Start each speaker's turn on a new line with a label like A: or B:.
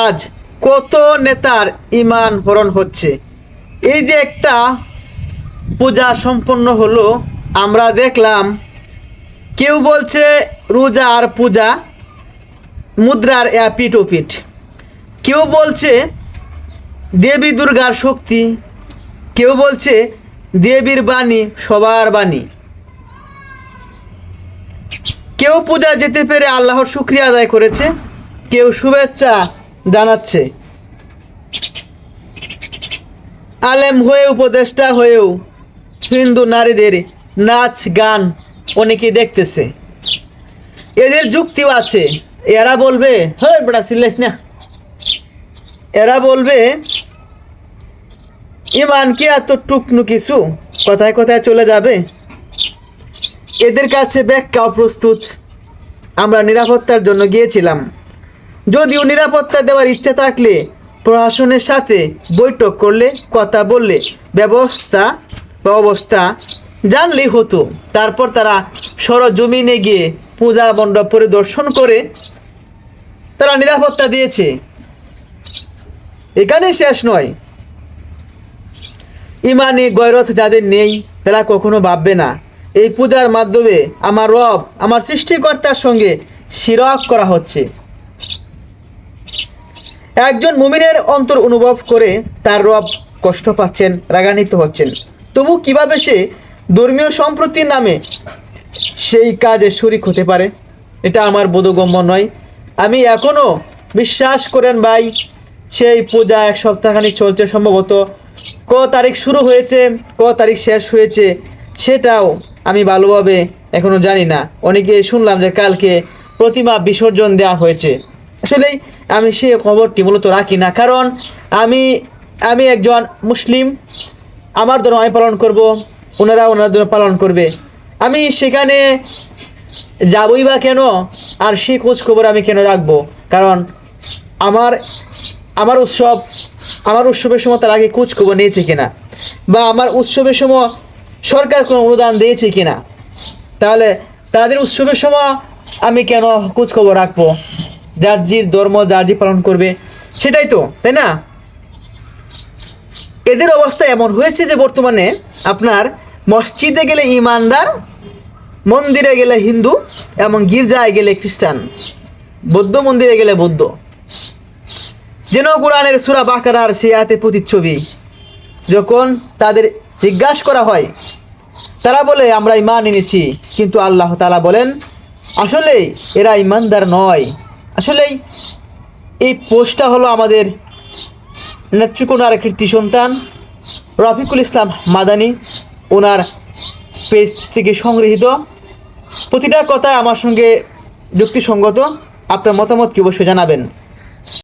A: আজ কত নেতার ইমান হরণ হচ্ছে? এই যে একটা পূজা সম্পন্ন হলো, আমরা দেখলাম কেউ বলছে রোজা আর পূজা, মুদ্রার পিঠ ও পিঠ কেউ বলছে দেবী দুর্গার শক্তি, কেউ বলছে দেবীর বাণী সবার বাণী। কেউ পূজা যেতে পেরে আল্লাহর শুক্রিয়া আদায় করেছে, কেউ শুভেচ্ছা জানাচ্ছে। আলেম হয়ে, উপদেষ্টা হয়েও হিন্দু নারীদের নাচ, গান অনেকে দেখতেছে। এদের যুক্তিও আছে। এরা বলবে হ্যাঁ না। এরা বলবে, ইমান কি এত টুকনু কিছু? কথায় কথায় চলে যাবে? এদের কাছে ব্যাখ্যাও প্রস্তুত। আমরা নিরাপত্তার জন্য গিয়েছিলাম। যদিও নিরাপত্তা দেওয়ার ইচ্ছা থাকলে প্রশাসনের সাথে বৈঠক করলে, কথা বললে ব্যবস্থা বা অবস্থা জানলেই হতো। তারপর তারা সরজমিনে গিয়ে পূজা মণ্ডপ পরিদর্শন করে তারা নিরাপত্তা দিয়েছে। এখানে শেষ নয়। ইমানি গৈরথ যাদের নেই, তারা কখনো ভাববে না, এই পূজার মাধ্যমে আমার রব, আমার সৃষ্টিকর্তার সঙ্গে শিরক করা হচ্ছে। একজন মুমিনের অন্তর অনুভব করে তার রব কষ্ট পাচ্ছেন, রাগান্বিত হচ্ছেন। তবু কীভাবে সে ধর্মীয় সম্প্রতির নামে সেই কাজে শরিক হতে পারে? এটা আমার বোধগম্য নয়। আমি এখনও বিশ্বাস করেন ভাই, সেই পূজা এক সপ্তাহখানিক চলছে সম্ভবত। ক তারিখ শুরু হয়েছে, ক তারিখ শেষ হয়েছে, সেটাও আমি ভালোভাবে এখনও জানি না। অনেকে শুনলাম যে কালকে প্রতিমা বিসর্জন দেওয়া হয়েছে। আসলেই আমি সে খবরটি মূলত রাখি না, কারণ আমি আমি একজন মুসলিম। আমার ধর্ম আমি পালন করব, ওনারা ওনার ধর্ম পালন করবে। আমি সেখানে যাবই বা কেন, আর সেই খোঁজ খবর আমি কেন রাখব? কারণ আমার আমার উৎসব, আমার উৎসবের সময় তার আগে খোঁজ খবর নিয়েছে কিনা, বা আমার উৎসবের সময় সরকার কোনো অনুদান দিয়েছে কিনা। তাহলে তাদের উৎসবের সময় আমি কেন খোঁজ খবর রাখব? যার যে ধর্ম যার পালন করবে। সেটাই তো, তাই না? এদের অবস্থা এমন হয়েছে যে বর্তমানে আপনার মসজিদে গেলে ইমানদার, মন্দিরে গেলে হিন্দু, এবং গির্জায় গেলে খ্রিস্টান, বৌদ্ধ মন্দিরে গেলে বৌদ্ধ। যেন কোরআনের সুরা বাকারার সে প্রতিচ্ছবি, যখন তাদের জিজ্ঞাসা করা হয়, তারা বলে, আমরা ইমান এনেছি। কিন্তু আল্লাহ তালা বলেন আসলে এরা ইমানদার নয়। আসলেই এই পোস্টটা হলো আমাদের নেত্রকোনার কৃতি সন্তান, রফিকুল ইসলাম মাদানি। ওনার পেজ থেকে সংগৃহীত। প্রতিটা কথায় আমার সঙ্গে যুক্তিসঙ্গত। আপনার মতামত কি অবশ্যই জানাবেন।